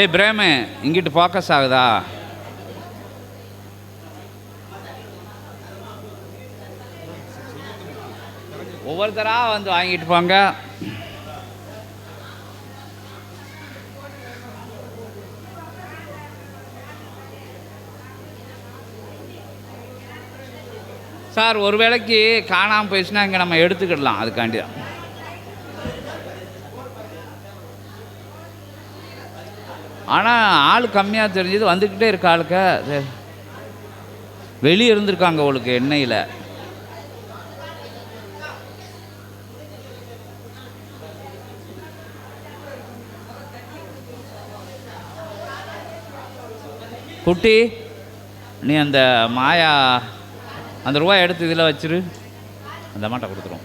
ஏய் பிரேமு இங்கிட்டு ஃபோக்கஸ் ஆகுதா? ஒவ்வொருத்தராக வந்து வாங்கிட்டு போங்க. சார் ஒரு வேளைக்கு காணாமல் போயிடுச்சுன்னா இங்கே நம்ம எடுத்துக்கிடலாம். அதுக்காண்டி தான் ஆனால் ஆள் கம்மியாக தெரிஞ்சது வந்துக்கிட்டே இருக்க ஆளுக்க. அது வெளியே இருந்திருக்காங்க அவளுக்கு எண்ணெயில். குட்டி நீ அந்த மாயா அந்த ரூபாய் எடுத்து இதில் வச்சிரு. அந்த அம்மாட்ட கொடுத்துரும்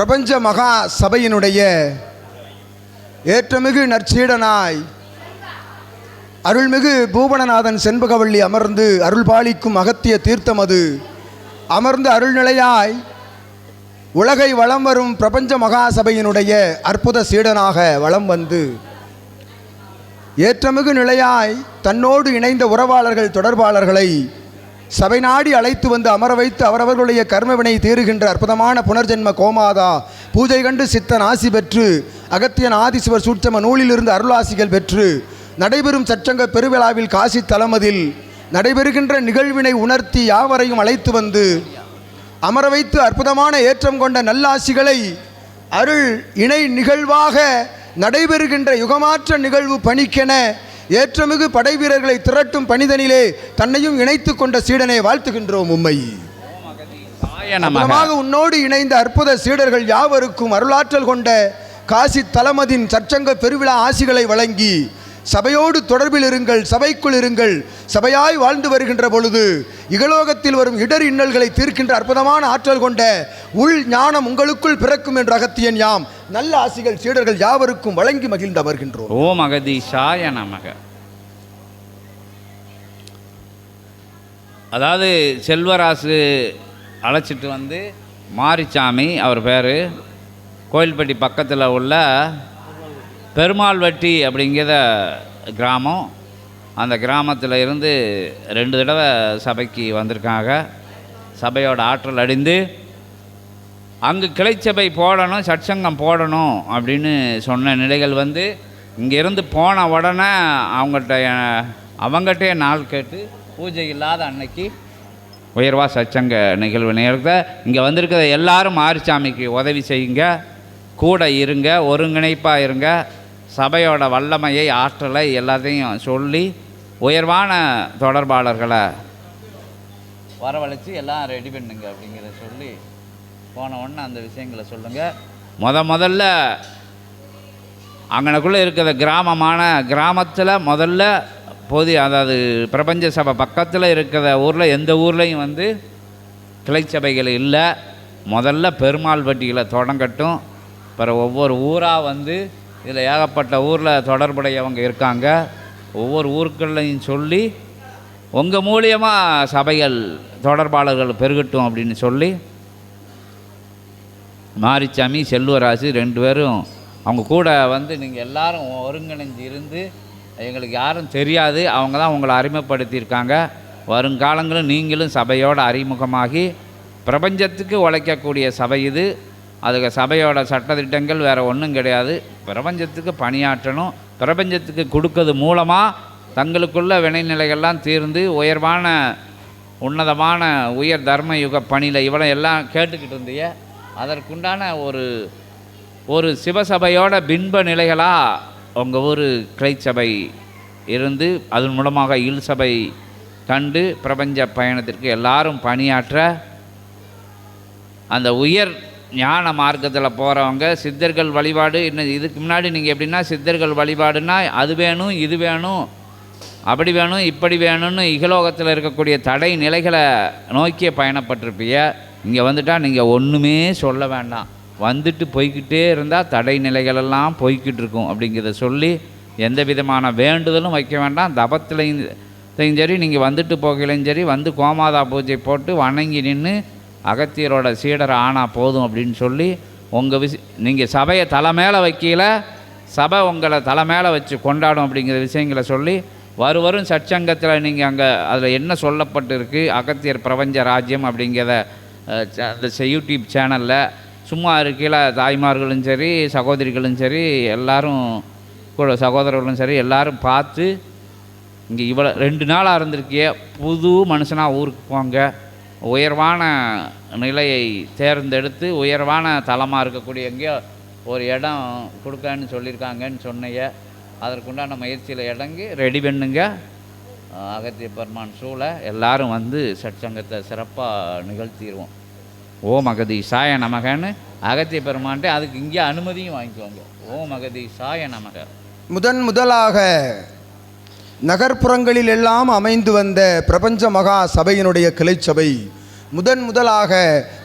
பிரபஞ்ச மகா சபையினுடைய ஏற்றமிகு நற்சீடனாய் அருள்மிகு பூபனநாதன் செண்பகவள்ளி அமர்ந்து அருள் பாலிக்கும் அகத்திய தீர்த்தம் அது. அமர்ந்து அருள்நிலையாய் உலகை வலம் வரும் பிரபஞ்ச மகா சபையினுடைய அற்புத சீடனாக வலம் வந்து ஏற்றமிகு நிலையாய் தன்னோடு இணைந்த உறவாளர்கள் தொடர்பாளர்களை சபை நாடி அழைத்து வந்து அமர வைத்து அவரவர்களுடைய கர்மவினை தீருகின்ற அற்புதமான புனர்ஜென்ம கோமாதா பூஜை கண்டு சித்தன் ஆசி பெற்று அகத்தியன் ஆதிசிவர் சூட்சம நூலிலிருந்து அருளாசிகள் பெற்று நடைபெறும் சச்சங்க பெருவிழாவில் காசி தலமதில் நடைபெறுகின்ற நிகழ்வினை உணர்த்தி யாவரையும் அழைத்து வந்து அமர வைத்து அற்புதமான ஏற்றம் கொண்ட நல்லாசிகளை அருள் இணை நிகழ்வாக நடைபெறுகின்ற யுகமாற்ற நிகழ்வு பணிக்கென ஏற்றமிகு படை வீரர்களை திரட்டும் பணிதனிலே தன்னையும் இணைத்து கொண்ட சீடனை வாழ்த்துகின்றோம் உம்மை. உன்னோடு இணைந்த அற்புத சீடர்கள் யாவருக்கும் அருளாற்றல் கொண்ட காசி தலமதின் சற்சங்க பெருவிழா ஆசிகளை வழங்கி சபையோடு தொடர்பில் இருங்கள் சபைக்குள் இருங்கள் சபையாய் வாழ்ந்து வருகின்ற பொழுது இகலோகத்தில் வரும் இடர் இன்னல்களை தீர்க்கின்ற அற்புதமான ஆற்றல் கொண்ட உள் ஞானம் உங்களுக்குள் பிறக்கும் என்ற அகத்தியன் யாம். நல்ல ஆசிகள் சீடர்கள் யாவருக்கும் வழங்கி மகிழ்ந்து அமர்கின்றோம். ஓம் அகதீஷாய நமக. அதாவது செல்வராசு அழைச்சிட்டு வந்து மாரிச்சாமி அவர் பேர் கோயில்பட்டி பக்கத்தில் உள்ள பெருமாள்வட்டி அப்படிங்கிற கிராமம். அந்த கிராமத்தில் இருந்து ரெண்டு தடவை சபைக்கு வந்திருக்காங்க. சபையோட ஆற்றல் அடைந்து அங்கு கிளைச்சபை போடணும் சட்சங்கம் போடணும் அப்படின்னு சொன்ன நிலைகள் வந்து இங்கேருந்து போன உடனே அவங்கள்ட்ட அவங்ககிட்டே நாள் கேட்டு பூஜை இல்லாத அன்னைக்கு உயர்வா சச்சங்க நிகழ்வு நேரத்தை. இங்கே வந்திருக்கிற எல்லாரும் மாரிசாமிக்கு உதவி செய்யுங்க. கூட இருங்க ஒருங்கிணைப்பாக இருங்க. சபையோட வல்லமையை ஆற்றலை எல்லாத்தையும் சொல்லி உயர்வான தொடர்பாளர்களை வரவழைச்சு எல்லாம் ரெடி பண்ணுங்க அப்படிங்கிறத சொல்லி போன உடனே அந்த விஷயங்களை சொல்லுங்கள் முத முதல்ல அங்கனக்குள்ளே இருக்கிற கிராமமான கிராமத்தில் முதல்ல பொது அதாவது பிரபஞ்ச சபை பக்கத்தில் இருக்கிற ஊரில் எந்த ஊர்லேயும் வந்து கிளை சபைகள் இல்லை. முதல்ல பெருமாள் பட்டியில் தொடங்கட்டும் பிறகு ஒவ்வொரு ஊராக வந்து இதில் ஏகப்பட்ட ஊரில் தொடர்புடையவங்க இருக்காங்க. ஒவ்வொரு ஊர்களையும் சொல்லி உங்கள் மூலியமாக சபைகள் தொடர்பாளர்கள் பெருகட்டும் அப்படின்னு சொல்லி மாரிச்சாமி செல்வராசு ரெண்டு பேரும் அவங்க கூட வந்து நீங்கள் எல்லாரும் ஒருங்கிணைஞ்சு இருந்து எங்களுக்கு யாரும் தெரியாது. அவங்க தான் உங்களை அறிமுகப்படுத்தியிருக்காங்க. வருங்காலங்களும் நீங்களும் சபையோடு அறிமுகமாகி பிரபஞ்சத்துக்கு உழைக்கக்கூடிய சபை இது. அதுக்கு சபையோட சட்டத்திட்டங்கள் வேறு ஒன்றும் கிடையாது. பிரபஞ்சத்துக்கு பணியாற்றணும். பிரபஞ்சத்துக்கு கொடுக்கறது மூலமாக தங்களுக்குள்ள வினைநிலைகள்லாம் தீர்ந்து உயர்வான உன்னதமான உயர் தர்ம யுக பணியில் இவ்வளோ எல்லாம் கேட்டுக்கிட்டு இருந்தீங்க அதற்குண்டான ஒரு ஒரு சிவசபையோட பின்ப நிலைகளாக உங்கள் ஊர் கிளை சபை இருந்து அதன் மூலமாக இல் சபை கண்டு பிரபஞ்ச பயணத்திற்கு எல்லாரும் பணியாற்ற அந்த உயர் ஞான மார்க்கத்தில் போகிறவங்க சித்தர்கள் வழிபாடு இன்னும் இதுக்கு முன்னாடி நீங்கள் எப்படின்னா சித்தர்கள் வழிபாடுனா அது வேணும் இது வேணும் அப்படி வேணும் இப்படி வேணும்னு இகலோகத்தில் இருக்கக்கூடிய தடை நிலைகளை நோக்கிய பயணப்பட்டிருப்பிய இங்கே வந்துட்டால் நீங்கள் ஒன்றுமே சொல்ல வேண்டாம். வந்துட்டு போய்க்கிட்டே இருந்தால் தடை நிலைகளெல்லாம் போய்கிட்டு இருக்கும் அப்படிங்கிறத சொல்லி எந்த விதமான வேண்டுதலும் வைக்க வேண்டாம். தபத்துலையும் சரி நீங்கள் வந்துட்டு போகலையும் சரி வந்து கோமாதா பூஜை போட்டு வணங்கி நின்று அகத்தியரோட சீடர் ஆனால் போதும் அப்படின்னு சொல்லி உங்கள் விஷ நீங்கள் சபையை தலை மேலே வைக்கல சபை உங்களை தலை மேலே வச்சு கொண்டாடும் அப்படிங்கிற விஷயங்களை சொல்லி வரும் வரும் நீங்கள் அங்கே அதில் என்ன சொல்லப்பட்டிருக்கு அகத்தியர் பிரபஞ்ச ராஜ்யம் அப்படிங்கிறத அந்த செ- யூடியூப் சேனலில் சும்மா இருக்கையில் தாய்மார்களும் சரி சகோதரிகளும் சரி எல்லாரும் கூட சகோதரர்களும் சரி எல்லாரும் பார்த்து இங்கே இவ்வளோ ரெண்டு நாளாக இருந்திருக்கிய புது மனுஷனாக ஊருக்கு போங்க. உயர்வான நிலையை தேர்ந்தெடுத்து உயர்வான தளமாக இருக்கக்கூடிய எங்கேயோ ஒரு இடம் கொடுக்கன்னு சொல்லியிருக்காங்கன்னு சொன்னைய அதற்குண்டான முயற்சியில் இடங்கி ரெடி பண்ணுங்க. அகத்திய பெருமான் சூழ எல்லாரும் வந்து சட்சங்கத்தை சிறப்பாக நிகழ்த்திடுவோம் ஓம் அகதி சாய நமகன்னு அகத்திய பெருமான்ட்டு அதுக்கு இங்கே அனுமதியும் வாங்கிக்குவாங்க ஓம் அகதி சாய நமக. முதன் முதலாக நகர்ப்புறங்களில் எல்லாம் அமைந்து வந்த பிரபஞ்ச மகா சபையினுடைய கிளைச்சபை முதன் முதலாக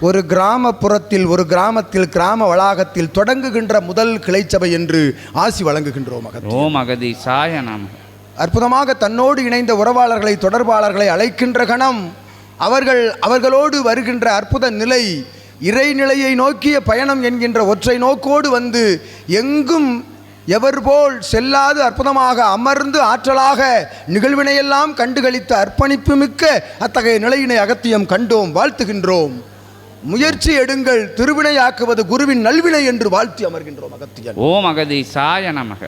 ஒரு கிராமப்புறத்தில் ஒரு கிராமத்தில் கிராம வளாகத்தில் தொடங்குகின்ற முதல் கிளைச்சபை என்று ஆசி வழங்குகின்றோம் ஓம் அகதி சாய நமக. அற்புதமாக தன்னோடு இணைந்த உறவாளர்களை தொடர்பாளர்களை அழைக்கின்ற கணம் அவர்கள் அவர்களோடு வருகின்ற அற்புத நிலை இறைநிலையை நோக்கிய பயணம் என்கின்ற ஒற்றை நோக்கோடு வந்து எங்கும் எவர் போல் செல்லாது அற்புதமாக அமர்ந்து ஆற்றலாக நிகழ்வினையெல்லாம் கண்டுகளித்த அர்ப்பணிப்பு மிக்க அத்தகைய நிலையினை அகத்தியம் கண்டோம் வாழ்த்துகின்றோம். முயற்சி எடுங்கள் திருவினையாக்குவது குருவின் நல்வினை என்று வாழ்த்தி அமர்கின்றோம் அகத்தியன். ஓம் அகதி சாய நமக.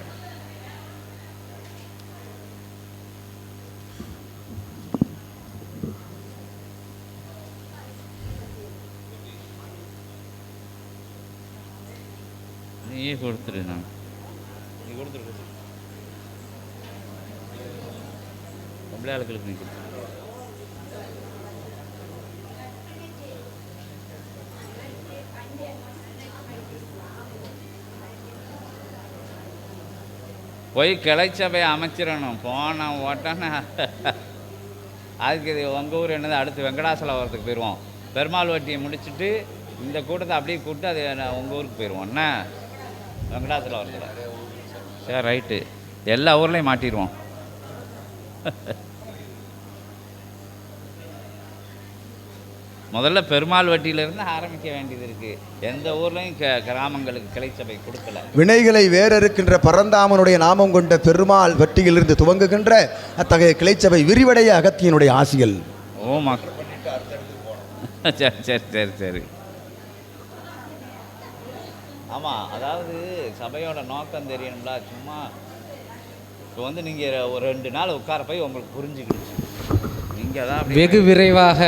கொடுத்துரு நான். நீ கொடுத்துரு கொடுத்துரு. பொம்பளை ஆளுக்களுக்கு நீ கொடுத்துரு போய் கிளைச்சபை அமைச்சிடணும். போன ஓட்டான அதுக்கு இது உங்கள் ஊர் என்னது? அடுத்து வெங்கடாசலவரத்துக்கு போயிடுவோம் பெருமாள் வட்டியை முடிச்சுட்டு இந்த கூட்டத்தை அப்படியே கூப்பிட்டு அது உங்கள் ஊருக்கு போயிடுவோம் என்ன? வெங்கடாசலவரத்தில் சரி ரைட்டு. எல்லா ஊர்லேயும் மாட்டிடுவோம். முதல்ல பெருமாள் வட்டியிலிருந்து ஆரம்பிக்க வேண்டியது இருக்குது எந்த ஊர்லேயும் கிராமங்களுக்கு கிளைச்சபை கொடுக்கல. வினைகளை வேறறுக்கின்ற பரந்தாமனுடைய நாமம் கொண்ட பெருமாள் வட்டியிலிருந்து துவங்குகின்ற அத்தகைய கிளைச்சபை விரிவடைய அகத்தியனுடைய ஆசிகள். ஓமா சரி சரி சரி சரி. ஆமாம் அதாவது சபையோட நோக்கம் தெரியணும்ல சும்மா இப்போ வந்து நீங்கள் ஒரு ரெண்டு நாள் உட்கார போய் உங்களுக்கு புரிஞ்சுக்கிடுச்சு. நீங்கள் தான் வெகு விரைவாக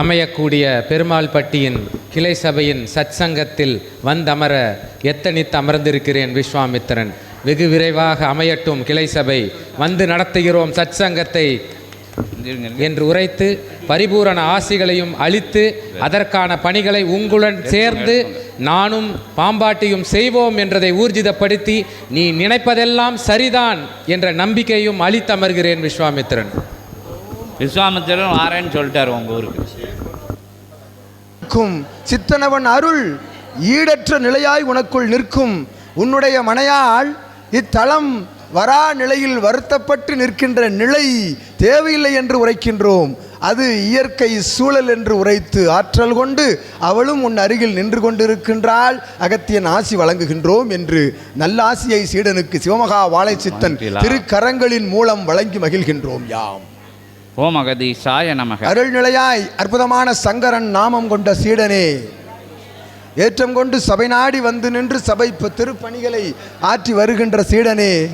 அமையக்கூடிய பெருமாள் பட்டியின் கிளை சபையின் சத்சங்கத்தில் வந்தமர எத்தனித்து அமர்ந்திருக்கிறேன் விஸ்வாமித்திரன். வெகு விரைவாக அமையட்டும் கிளை சபை. வந்து நடத்துகிறோம் சத்சங்கத்தை. என்று உரைத்து பரிபூரண ஆசிகளையும் அளித்து அதற்கான பணிகளை உங்களுடன் சேர்ந்து நானும் பாம்பாட்டியும் செய்வோம் என்றதை ஊர்ஜிதப்படுத்தி நீ நினைப்பதெல்லாம் சரிதான் என்ற நம்பிக்கையும் அளித்தமர்கிறேன் விஸ்வாமித்திரன். விஸ்வாமித்திரன் வாரேன்னு சொல்லிட்டாரு உங்கள் ஊருக்கு. சித்தனவன் அருள் ஈடற்ற நிலையாய் உனக்குள் நிற்கும். உன்னுடைய மனையாள் இத்தலம் வரா நிலையில் வருத்தப்பட்டு நிற்கின்ற நிலை தேவையில்லை என்று உரைக்கின்றோம். அது இயற்கை சூழல் என்று உரைத்து ஆற்றல் கொண்டு அவளும் உன் அருகில் நின்று கொண்டிருக்கின்றாள். அகத்தியன் ஆசி வழங்குகின்றோம் என்று நல்ல ஆசியை சீடனுக்கு சிவமகா வாழைச்சித்தன் மகிழா. திருக்கரங்களின் மூலம் வழங்கி மகிழ்கின்றோம் யாம். ஓம் அகதீசாய நமக. அருள்நிலையாய் அற்புதமான சங்கரன் நாமம் கொண்ட சீடனே. ஏற்றம் கொண்டு சபை நாடி வந்து நின்று சபை திருப்பணிகளை ஆற்றி வருகின்ற சீடனே.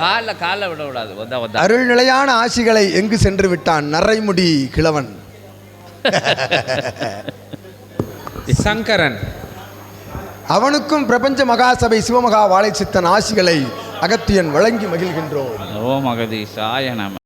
காலில் காலில் விட விடாது வந்தா வந்தா. அருள்நிலையான ஆசிகளை எங்கு சென்று விட்டான் நரைமுடி கிழவன்? சங்கரன். அவனுக்கும் பிரபஞ்ச மகாசபை சிவமகா வாழைச்சித்தன் ஆசிகளை அகத்தியன் வழங்கி மகிழ்கின்றோம். ஓம் அகதீசாய நம